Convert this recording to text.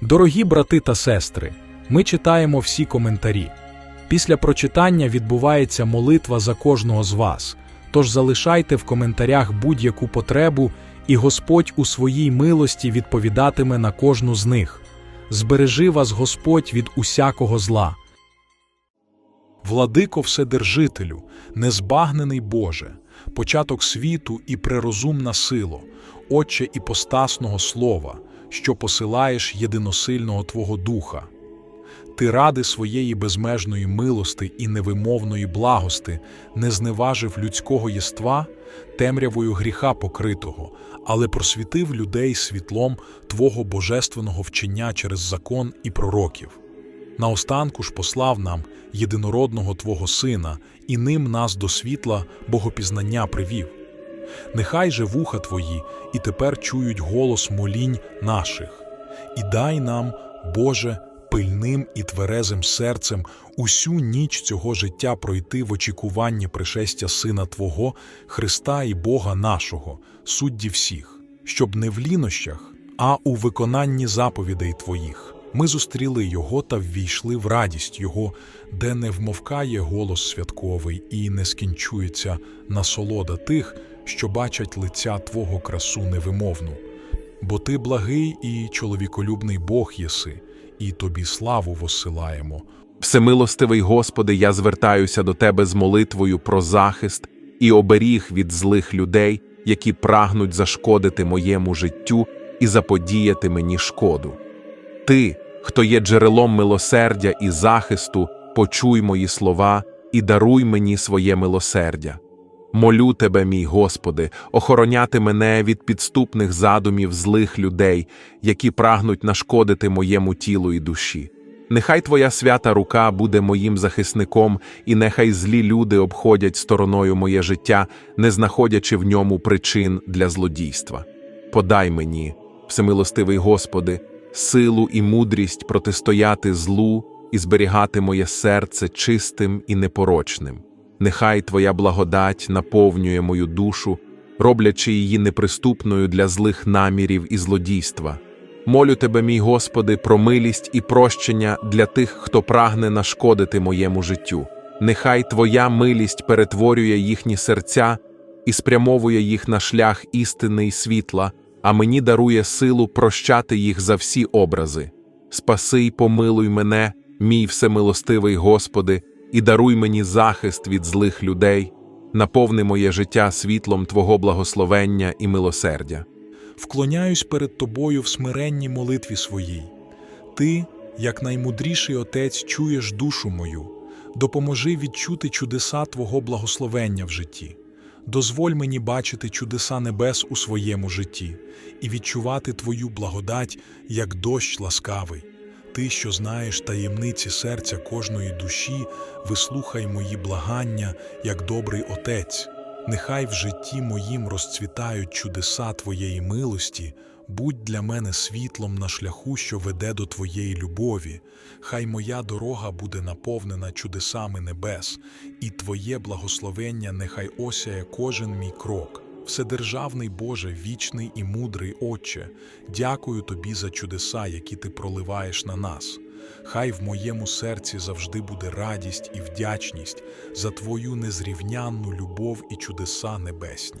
Дорогі брати та сестри, ми читаємо всі коментарі. Після прочитання відбувається молитва за кожного з вас. Тож залишайте в коментарях будь-яку потребу, і Господь у своїй милості відповідатиме на кожну з них. Збережи вас Господь від усякого зла. Владико Вседержителю, незбагнений Боже, початок світу і прерозумна сило, Отче іпостасного Слова, що посилаєш єдиносильного Твого Духа. Ти ради своєї безмежної милости і невимовної благости не зневажив людського єства, темрявою гріха покритого, але просвітив людей світлом Твого божественного вчення через закон і пророків. Наостанку ж послав нам єдинородного Твого Сина, і ним нас до світла богопізнання привів. Нехай же вуха Твої і тепер чують голос молінь наших, і дай нам, Боже, пильним і тверезим серцем усю ніч цього життя пройти в очікуванні пришестя Сина Твого, Христа і Бога нашого, судді всіх, щоб не в лінощах, а у виконанні заповідей Твоїх. Ми зустріли Його та ввійшли в радість Його, де не вмовкає голос святковий і не скінчується насолода тих, що бачать лиця Твого красу невимовну. Бо ти благий і чоловіколюбний Бог єси, і тобі славу воссилаємо. Всемилостивий Господи, я звертаюся до Тебе з молитвою про захист і оберіг від злих людей, які прагнуть зашкодити моєму життю і заподіяти мені шкоду. Ти, хто є джерелом милосердя і захисту, почуй мої слова і даруй мені своє милосердя. Молю Тебе, мій Господи, охороняти мене від підступних задумів злих людей, які прагнуть нашкодити моєму тілу і душі. Нехай Твоя свята рука буде моїм захисником, і нехай злі люди обходять стороною моє життя, не знаходячи в ньому причин для злодійства. Подай мені, всемилостивий Господи, силу і мудрість протистояти злу і зберігати моє серце чистим і непорочним. Нехай Твоя благодать наповнює мою душу, роблячи її неприступною для злих намірів і злодійства. Молю Тебе, мій Господи, про милість і прощення для тих, хто прагне нашкодити моєму життю. Нехай Твоя милість перетворює їхні серця і спрямовує їх на шлях істини й світла, а мені дарує силу прощати їх за всі образи. Спаси й помилуй мене, мій всемилостивий Господи, і даруй мені захист від злих людей, наповни моє життя світлом Твого благословення і милосердя. Вклоняюсь перед Тобою в смиренній молитві своїй. Ти, як наймудріший Отець, чуєш душу мою, допоможи відчути чудеса Твого благословення в житті. Дозволь мені бачити чудеса небес у своєму житті і відчувати Твою благодать, як дощ ласкавий. Ти, що знаєш таємниці серця кожної душі, вислухай мої благання, як добрий Отець. Нехай в житті моїм розцвітають чудеса Твоєї милості, будь для мене світлом на шляху, що веде до Твоєї любові. Хай моя дорога буде наповнена чудесами небес, і Твоє благословення нехай осяє кожен мій крок. Вседержавний Боже, вічний і мудрий Отче, дякую Тобі за чудеса, які Ти проливаєш на нас. Хай в моєму серці завжди буде радість і вдячність за Твою незрівнянну любов і чудеса небесні.